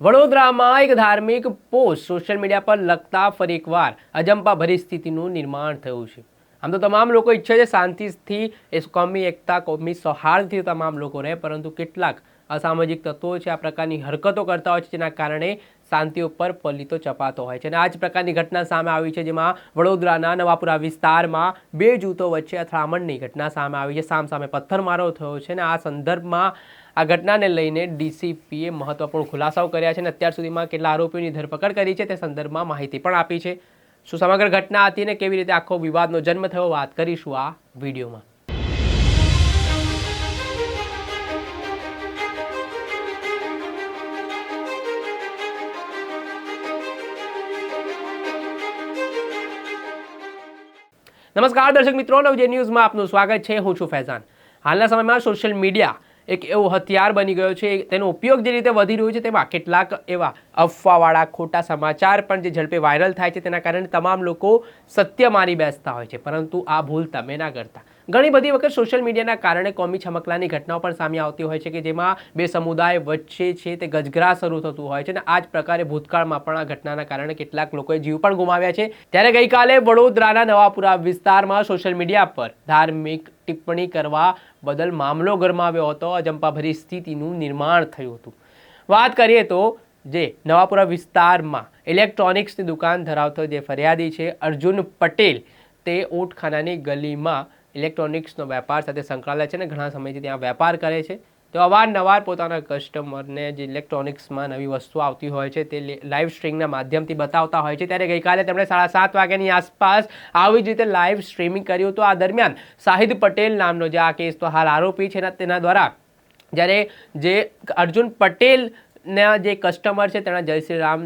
વડોદરામાં એક ધાર્મિક પોસ્ટ સોશિયલ મીડિયા પર લગતા ફરી એકવાર અજંપા ભરી સ્થિતિનું નિર્માણ થયું છે. આમ તો તમામ લોકો ઈચ્છે છે શાંતિથી એ કોમી, એકતા, કોમી સૌહાર્દથી તમામ લોકો રહે, પરંતુ કેટલાક અસામાજિક તત્વો છે, આ પ્રકારની હરકતો કરતા હોય છે, જેના કારણે શાંતિ ઉપર પલિતો ચપાતો હોય છે. અને આ જ પ્રકારની ઘટના સામે આવી છે, જેમાં વડોદરાના નવાપુરા વિસ્તારમાં બે જૂથો વચ્ચે અથડામણની ઘટના સામે આવી છે. સામસામે પથ્થરમારો થયો છે અને આ સંદર્ભમાં આ ઘટનાને લઈને ડીસીપીએ મહત્વપૂર્ણ ખુલાસાઓ કર્યા છે અને અત્યાર સુધીમાં કેટલા આરોપીઓની ધરપકડ કરી છે તે સંદર્ભમાં માહિતી પણ આપી છે. શું સમગ્ર ઘટના હતી ને કેવી રીતે આખો વિવાદનો જન્મ થયો વાત કરીશું આ વિડીયોમાં. નમસ્કાર દર્શક મિત્રો, નવજે ન્યૂઝમાં આપનું સ્વાગત છે. હું છું ફૈઝાન. હાલના સમયમાં સોશિયલ મીડિયા એક એવો હથિયાર બની ગયો છે તેનો ઉપયોગ જે રીતે વધી રહ્યો છે તેમાં કેટલાક એવા અફવાવાળા ખોટા સમાચાર પણ જે ઝડપે વાયરલ થાય છે, તેના કારણે તમામ લોકો સત્ય મારી બેસતા હોય છે. પરંતુ આ ભૂલ તમે ના કરતા. ઘણી બધી વખત સોશિયલ મીડિયાના કારણે કોમી છમકલાની ઘટનાઓ પણ સામે આવતી હોય છે કે જેમાં બે સમુદાય વચ્ચે છે તે ગજગરા શરૂ થતું હોય છે અને આ જ પ્રકારે ભૂતકાળમાં પણ આ ઘટનાના કારણે કેટલાક લોકોએ જીવ પણ ગુમાવ્યા છે. ત્યારે ગઈકાલે વડોદરાના નવાપુરા વિસ્તારમાં સોશિયલ મીડિયા પર ધાર્મિક ટિપ્પણી કરવા બદલ મામલો ગરમાવ્યો હતો. અજંપાભરી સ્થિતિનું નિર્માણ થયું હતું. વાત કરીએ તો જે નવાપુરા વિસ્તારમાં ઇલેક્ટ્રોનિક્સની દુકાન ધરાવતો જે ફરિયાદી છે અર્જુન પટેલ, તે ઊંટખાનાની ગલીમાં ઇલેક્ટ્રોનિક્સનો વેપાર સાથે સંકળાયેલા છે અને ઘણા સમયથી ત્યાં વેપાર કરે છે. તો અવારનવાર પોતાના કસ્ટમરને જે ઇલેક્ટ્રોનિક્સમાં નવી વસ્તુ આવતી હોય છે તે લાઈવ સ્ટ્રીમિંગના માધ્યમથી બતાવતા હોય છે. ત્યારે ગઈકાલે તેમણે સાડા સાત વાગ્યાની આસપાસ આવી જ રીતે લાઈવ સ્ટ્રીમિંગ કર્યું હતું. આ દરમિયાન શાહિદ પટેલ નામનો જે આ કેસ તો હાલ આરોપી છે તેના દ્વારા જ્યારે જે અર્જુન પટેલ ના જે કસ્ટમર છે તેના જય શ્રી રામ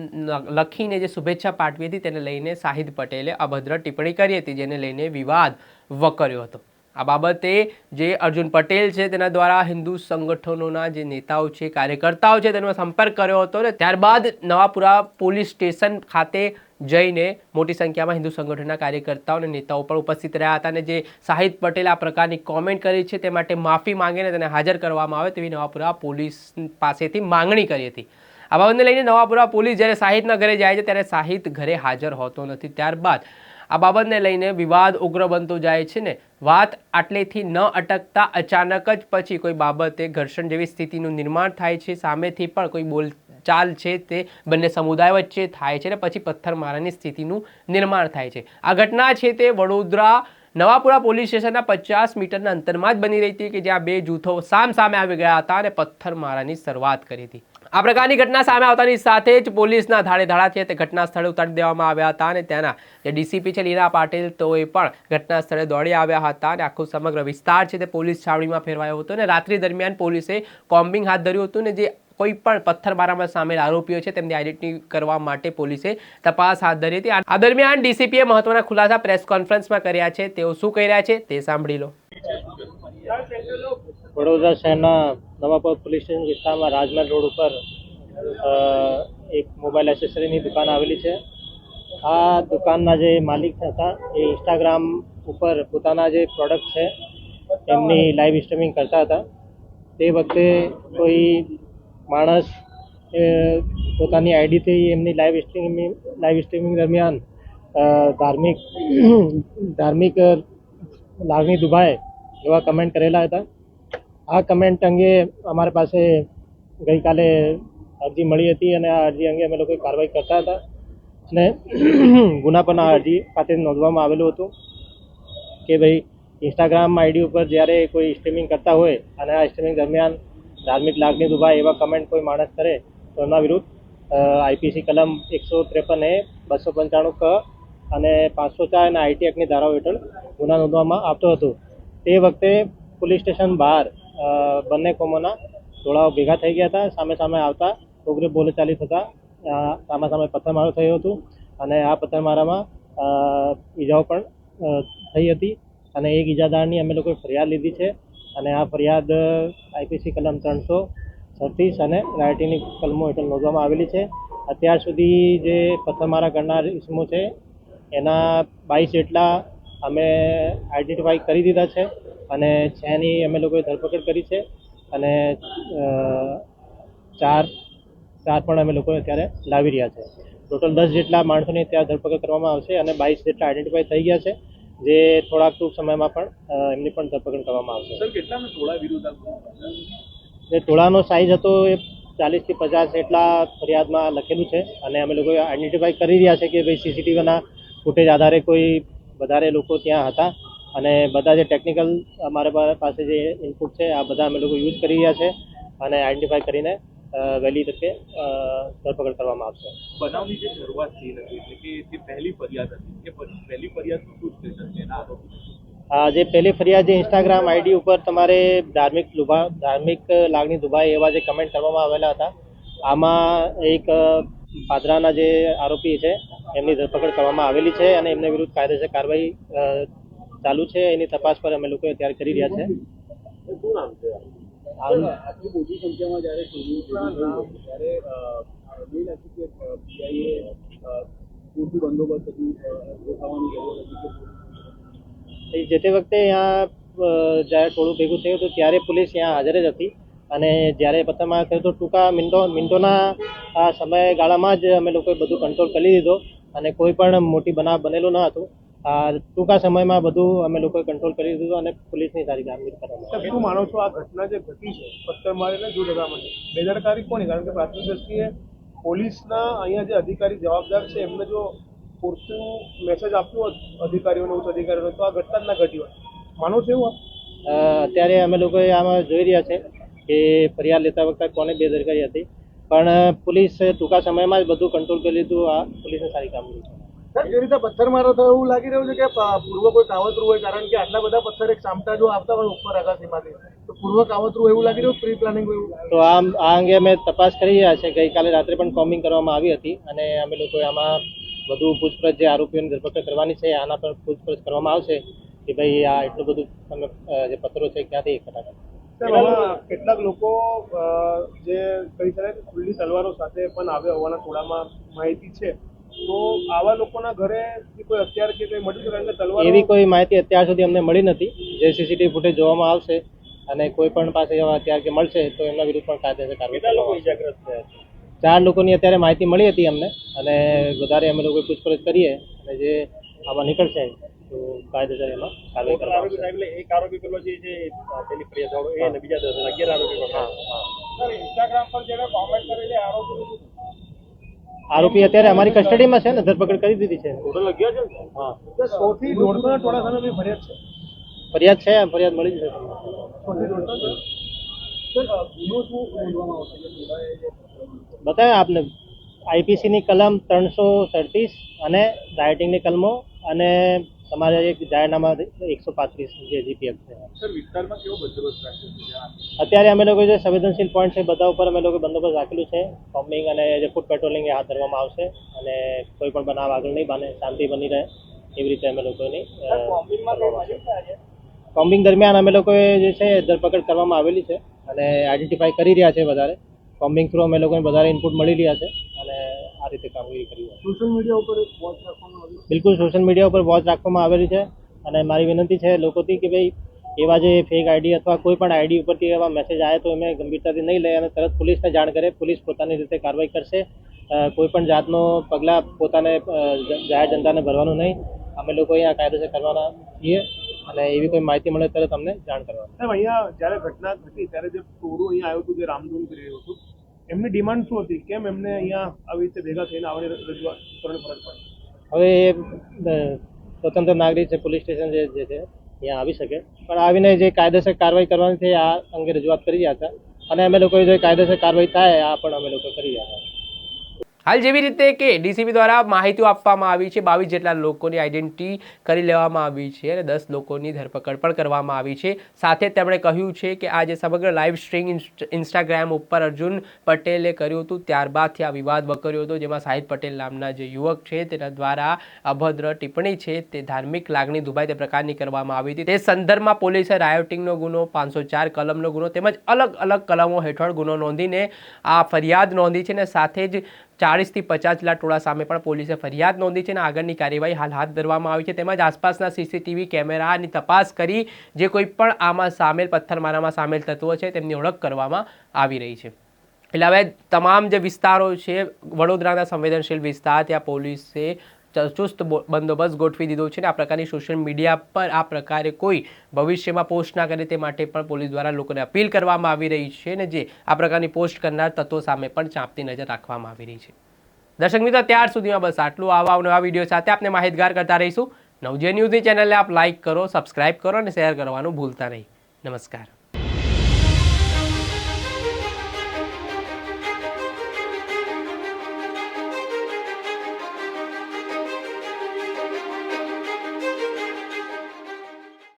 લખીને જે શુભેચ્છા પાઠવી હતી તેને લઈને શાહિદ પટેલે અભદ્ર ટિપ્પણી કરી હતી જેને લઈને વિવાદ વકર્યો હતો. આ બાબતે જે અર્જુન પટેલ છે તેના દ્વારા હિન્દુ સંગઠનોના જે નેતાઓ છે, કાર્યકર્તાઓ છે તેનો સંપર્ક કર્યો હતો ને ત્યારબાદ નવાપુરા પોલીસ સ્ટેશન ખાતે જઈને મોટી સંખ્યામાં હિન્દુ સંગઠનના કાર્યકર્તાઓ અને નેતાઓ પણ ઉપસ્થિત રહ્યા હતા અને જે શાહિદ પટેલ આ પ્રકારની કોમેન્ટ કરી છે તે માટે માફી માંગીને તેને હાજર કરવામાં આવે તેવી નવાપુરા પોલીસ પાસેથી માંગણી કરી હતી. આ બાબતને લઈને નવાપુરા પોલીસ જ્યારે શાહિદના ઘરે જાય છે ત્યારે શાહિદ ઘરે હાજર હોતો નથી. ત્યારબાદ આ બાબતને લઈને વિવાદ ઉગ્ર બનતો જાય છે ને. વાત આટલેથી ન અટકતા અચાનક જ પછી કોઈ બાબતે ઘર્ષણ જેવી સ્થિતિનું નિર્માણ થાય છે. સામેથી પણ કોઈ બોલચાલ છે તે બંને સમુદાય વચ્ચે થાય છે ને. પછી પથ્થરમારાની સ્થિતિનું નિર્માણ થાય છે. આ ઘટના છે તે વડોદરા નવાપુરા પોલીસ સ્ટેશનના પચાસ મીટરના અંતરમાં જ બની રહી હતી કે જ્યાં બે જૂથો સામ સામે આવી ગયા હતા અને પથ્થરમારાની શરૂઆત કરી હતી. આ પ્રકારની ઘટના સામે આવતાની સાથે જ પોલીસના ધાડે ધાડા છે તે ઘટના સ્થળે ઉતારી દેવામાં આવ્યા હતા અને ત્યાંના જે ડીસીપી છે લીના પાટીલ તો એ પણ ઘટના સ્થળે દોડી આવ્યા હતા અને આખો સમગ્ર વિસ્તાર છે તે પોલીસ છાવણીમાં ફેરવાયો હતો અને રાત્રિ દરમિયાન પોલીસે કોમ્બિંગ હાથ ધર્યું હતું ને જે કોઈ પણ પથ્થરમારામાં સામેલ આરોપીઓ છે તેમની આઈડેન્ટિટી કરવા માટે પોલીસે તપાસ હાથ ધરી હતી. આ દરમિયાન ડીસીપીએ મહત્વના ખુલાસા પ્રેસ કોન્ફરન્સમાં કર્યા છે. તેઓ શું કહી રહ્યા છે તે સાંભળી લો. વડોદરા શહેરના નવાપુર પોલીસ સ્ટેશન વિસ્તારમાં રાજમહેલ રોડ ઉપર એક મોબાઈલ એસેસરીની દુકાન આવેલી છે. આ દુકાનના જે માલિક હતા, એ ઇન્સ્ટાગ્રામ ઉપર પોતાના જે પ્રોડક્ટ છે, એમની લાઈવ સ્ટ્રીમિંગ કરતા હતા. તે વખતે કોઈ માણસ પોતાની આઈડીથી એમની લાઈવ સ્ટ્રીમિંગ લાઈવ સ્ટ્રીમિંગ દરમિયાન ધાર્મિક ધાર્મિક લાગણી દુભાય એવા કમેન્ટ કરેલા હતા. આ કમેન્ટ અંગે અમારી પાસે ગઈકાલે અરજી મળી હતી અને આ અરજી અંગે અમે લોકો કાર્યવાહી કરતા હતા અને ગુના પણ આ અરજી ખાતે નોંધવામાં આવેલું હતું કે ભાઈ ઇન્સ્ટાગ્રામ આઈડી ઉપર જ્યારે કોઈ સ્ટ્રીમિંગ કરતા હોય અને આ સ્ટ્રીમિંગ દરમિયાન ધાર્મિક લાગણી દુભાય એવા કમેન્ટ કોઈ માણસ કરે તો એના વિરુદ્ધ આઈપીસી કલમ એકસો ત્રેપન એ બસો પંચાણું ક અને પાંચસો ચાર અને આઈટી એક્ટની ધારાઓ હેઠળ ગુના નોંધવામાં આવતો હતો. તે વખતે પોલીસ સ્ટેશન બહાર બંને કોમોના ટોળાઓ ભેગા થઈ ગયા હતા, સામે સામે આવતા ઉગ્ર બોલચાલી થતાં સામે સામે પથ્થરમારો થયો હતો અને આ પથ્થરમારામાં ઈજાઓ પણ થઈ હતી અને એક ઈજાદારની અમે લોકોએ ફરિયાદ લીધી છે અને આ ફરિયાદ આઈપીસી કલમ ત્રણસો છત્રીસ અને રાયટીની કલમો હેઠળ નોંધવામાં આવેલી છે. અત્યાર સુધી જે પથ્થરમારા કરનાર ઇસમો છે, એના બાવીસ જેટલા અમે આઈડેન્ટિફાઈ કરી દીધા છે. અને છની અમે લોકોએ ધરપકડ કરી છે અને ચાર ચાર પણ અમે લોકો અત્યારે લાવી રહ્યા છે. ટોટલ દસ જેટલા માણસોની ત્યાં ધરપકડ કરવામાં આવશે અને બાવીસ જેટલા આઈડેન્ટિફાઈ થઈ ગયા છે જે થોડાક ટૂંક સમયમાં પણ એમની પણ ધરપકડ કરવામાં આવશે. એ જે ટોળાનો સાઇઝ હતો એ ચાલીસથી પચાસ એટલા ફરિયાદમાં લખેલું છે અને અમે લોકો આઈડેન્ટિફાઈ કરી રહ્યા છે કે ભાઈ સીસીટીવીના ફૂટેજ આધારે કોઈ વધારે લોકો ત્યાં હતા. અને બધા જે ટેકનિકલ અમારા પાસે જે ઇનપુટ છે આ બધા અમે લોકો યુઝ કરી રહ્યા છે અને આઈડેન્ટિફાઈ કરીને વહેલી તકે ધરપકડ કરવામાં આવશે. બનાવની જે શરૂઆત થઈ હતી એટલે કે જે પહેલી ફરિયાદ હતી એ પહેલી ફરિયાદનું શું સ્ટેટસ છે આ જે પહેલી ફરિયાદ જે ઇન્સ્ટાગ્રામ આઈડી ઉપર તમારે ધાર્મિક લુભા ધાર્મિક લાગણી દુભાઈ એવા જે કમેન્ટ કરવામાં આવેલા હતા આમાં એક પાદરાના જે આરોપી છે એમની ધરપકડ કરવામાં આવેલી છે અને એમને વિરુદ્ધ કાયદેસર કાર્યવાહી ચાલુ છે એની તપાસ પર અમે લોકો અત્યારે કરી રહ્યા છે. જે તે વખતે અહીંયા જ્યારે ટોળું ભેગું થયું હતું ત્યારે પોલીસ ત્યાં હાજર જ હતી. અને જ્યારે પત્તામાં થયું તો ટૂંકા મિનિટો મિનિટોના આ સમયગાળામાં જ અમે લોકોએ બધું કંટ્રોલ કરી દીધો અને કોઈ પણ મોટી બનાવ બનેલો ન હતું. ટૂંકા સમયમાં બધું અમે લોકોએ કંટ્રોલ કરી દીધું અને પોલીસની સારી કામગીરી કરવામાં. શું માનો છો આ ઘટના જે ઘટી છે પથ્થર મારીને જો લગા માટે. બેદરકારી કોની? કારણ કે પ્રાથમિક દ્રષ્ટિએ પોલીસના અહીંયા જે અધિકારી જવાબદાર છે એમને જો પૂરતું મેસેજ આપ્યું હોત અધિકારીઓને ઉચ્ચ અધિકારીઓને તો આ ઘટના જ ના ઘટી હોત. માનો છો એવું અત્યારે અમે લોકોએ આમાં જોઈ રહ્યા છે કે ફરિયાદ લેતા વખતે કોને બેદરકારી હતી. પણ પોલીસ ટૂંકા સમયમાં જ બધું કંટ્રોલ કરી લીધું આ પોલીસની સારી કામગીરી જે રીતે પથ્થર થયો એવું લાગી રહ્યું છે કે પૂર્વ કોઈ કાવતરું હોય કારણ કે આટલા બધા પથ્થર એક સામટા જો આવતા હોય ઉપર અગાસીમાંથી તો પૂર્વ કાવતરું એવું લાગી રહ્યું પ્રી પ્લાનિંગ એવું? તો આમ આ અંગે અમે તપાસ કરી રહ્યા છે ગઈકાલે રાત્રે પણ કોમિંગ કરવામાં આવી હતી અને અમે લોકો આમાં વધુ પૂછપરછ જે આરોપીઓની ધરપકડ કરવાની છે આના પર પૂછપરછ કરવામાં આવશે કે ભાઈ આ એટલું બધું તમે જે પત્રો છે ક્યાંથી એકઠા કર્યા કેટલાક લોકો જે કહી શકાય કે ખુલ્લી તલવારો સાથે પણ આવ્યા હોવાના થોડામાં માહિતી છે. તો આવા લોકોના ઘરે કોઈ હથિયાર કે કંઈ મળ્યું છે કારણ કે તલવાર એવી કોઈ માહિતી અત્યાર સુધી અમને મળી નથી. જે સીસીટીવી ફૂટેજ જોવામાં આવશે અને કોઈ પણ પાસે એવા હથિયાર કે મળશે તો એમના વિરુદ્ધ પણ કાયદેસર કાર્યવાહી આવશે. ઇજાગ્રસ્ત થયા છે? ચાર લોકોની અત્યારે માહિતી મળી હતી અમને અને વધારે અમે લોકો પૂછપરછ કરીએ અને જે આમાં નીકળશે તો કાયદેસર એમાં કાર્યવાહી કરવામાં આવશે. એટલે એક આરોપી પેલો જે છે પેલી ફરિયાદ વાળો એ અને બીજા દસ અગિયાર આરોપી હા હા. સર ઇન્સ્ટાગ્રામ પર જેને કોમેન્ટ કરેલી આરોપી આરોપી અત્યારે અમારી કસ્ટડીમાં છે ને ધરપકડ કરી દીધી છે. ટોટલ અગિયાર છે ને હા સૌથી દોઢસો ટોળા સામે ફરિયાદ છે? ફરિયાદ છે ફરિયાદ મળી જશે બતાવે આપને આઈપીસીની કલમ ત્રણસો સડત્રીસ અને રાઇટિંગની કલમો અને તમારે એક જાહેરનામા એકસો પાંત્રીસ જે જીપીએફ છે. અત્યારે અમે લોકો જે સંવેદનશીલ પોઈન્ટ છે બધા ઉપર અમે લોકો બંદોબસ્ત રાખેલું છે. કોમ્બિંગ અને જે ફૂડ પેટ્રોલિંગ એ હાથ ધરવામાં આવશે અને કોઈ પણ બનાવ આગળ નહીં બને શાંતિ બની રહે એવી રીતે અમે લોકોની કોમ્બિંગ દરમિયાન અમે લોકોએ જે છે ધરપકડ કરવામાં આવેલી છે અને આઈડેન્ટિફાઈ કરી રહ્યા છે વધારે. કોમ્બિંગ થ્રુ અમે લોકોને વધારે ઇનપુટ મળી રહ્યા છે. રીતે કામગીરી કરી સોશિયલ મીડિયા ઉપર વોચ રાખવામાં આવી બિલકુલ સોશિયલ મીડિયા ઉપર વોચ રાખવામાં આવેલી છે. અને મારી વિનંતી છે લોકોથી કે ભાઈ એવા જે ફેક આઈડી અથવા કોઈ પણ આઈડી ઉપરથી એવા મેસેજ આવે તો એમને ગંભીરતાથી નહીં લે અને તરત પોલીસને જાણ કરે પોલીસ પોતાની રીતે કાર્યવાહી કરશે. કોઈ પણ જાતનો પગલાં પોતાને જાહેર જનતાને ભરવાનું નહીં. અમે લોકો અહીંયા કાયદેસર કરવાના છીએ અને એવી કોઈ માહિતી મળે તરત અમને જાણ કરવા સાહેબ અહીંયા જ્યારે ઘટના ઘટી ત્યારે જે ટોળું અહીંયા આવ્યું હતું જે રામધૂન કરી રહ્યું હતું એમની ડિમાન્ડ શું હતી? કેમ એમને અહીંયા આવી રીતે ભેગા થઈને આવવાની રજૂઆત કરવાની ફરજ પડી? હવે એ સ્વતંત્ર નાગરિક છે, પોલીસ સ્ટેશન જે છે અહીંયા આવી શકે. પણ આવીને જે કાયદેસર કાર્યવાહી કરવાની છે આ અંગે રજૂઆત કરી રહ્યા હતા અને અમે લોકોએ જે કાયદેસર કાર્યવાહી થાય, આ પણ અમે લોકો કરી રહ્યા હતા હાલ જેવી રીતે કે ડીસીબી દ્વારા માહિતીઓ આપવામાં આવી છે, બાવીસ જેટલા લોકોની આઈડેન્ટિટી કરી લેવામાં આવી છે અને દસ લોકોની ધરપકડ પણ કરવામાં આવી છે. સાથે તેમણે કહ્યું છે કે આ જે સમગ્ર લાઈવ સ્ટ્રીમ ઇન્સ્ટાગ્રામ ઉપર અર્જુન પટેલે કર્યું હતું. ત્યારબાદથી આ વિવાદ વકર્યો હતો, જેમાં સાહિદ પટેલ નામના જે યુવક છે, તેના દ્વારા અભદ્ર ટિપ્પણી છે, તે ધાર્મિક લાગણી દુભાઈ તે પ્રકારની કરવામાં આવી હતી. તે સંદર્ભમાં પોલીસે રાયોટિંગનો ગુનો, પાંચસો ચાર કલમનો ગુનો તેમજ અલગ અલગ કલમો હેઠળ ગુનો નોંધીને આ ફરિયાદ નોંધી છે અને સાથે જ ચાળીસથી પચાસ જેટલા ટોળા સામે પણ પોલીસે ફરિયાદ નોંધી છે અને આગળની કાર્યવાહી હાલ હાથ ધરવામાં આવી છે. તેમજ આસપાસના સીસીટીવી કેમેરાની તપાસ કરી જે કોઈ પણ આમાં સામેલ, પથ્થરમારામાં સામેલ તત્વો છે તેમની ઓળખ કરવામાં આવી રહી છે. એટલે હવે તમામ જે વિસ્તારો છે, વડોદરાના સંવેદનશીલ વિસ્તાર, ત્યાં પોલીસે ચુસ્ત બંદોબસ્ત ગોઠવી દીધો છે અને આ પ્રકારની સોશિયલ મીડિયા પર આ પ્રકારે કોઈ ભવિષ્યમાં પોસ્ટ ના કરે તે માટે પણ પોલીસ દ્વારા લોકોને અપીલ કરવામાં આવી રહી છે અને જે આ પ્રકારની પોસ્ટ કરનાર તત્વો સામે પણ ચાંપતી નજર રાખવામાં આવી રહી છે. દર્શક મિત્રો, ત્યાર સુધીમાં બસ આટલું. આવા નવા વીડિયો સાથે આપને માહિતગાર કરતા રહીશું. નવજે ન્યૂઝની ચેનલને આપ લાઇક કરો સબસ્ક્રાઇબ કરો અને શેર કરવાનું ભૂલતા નહીં. નમસ્કાર.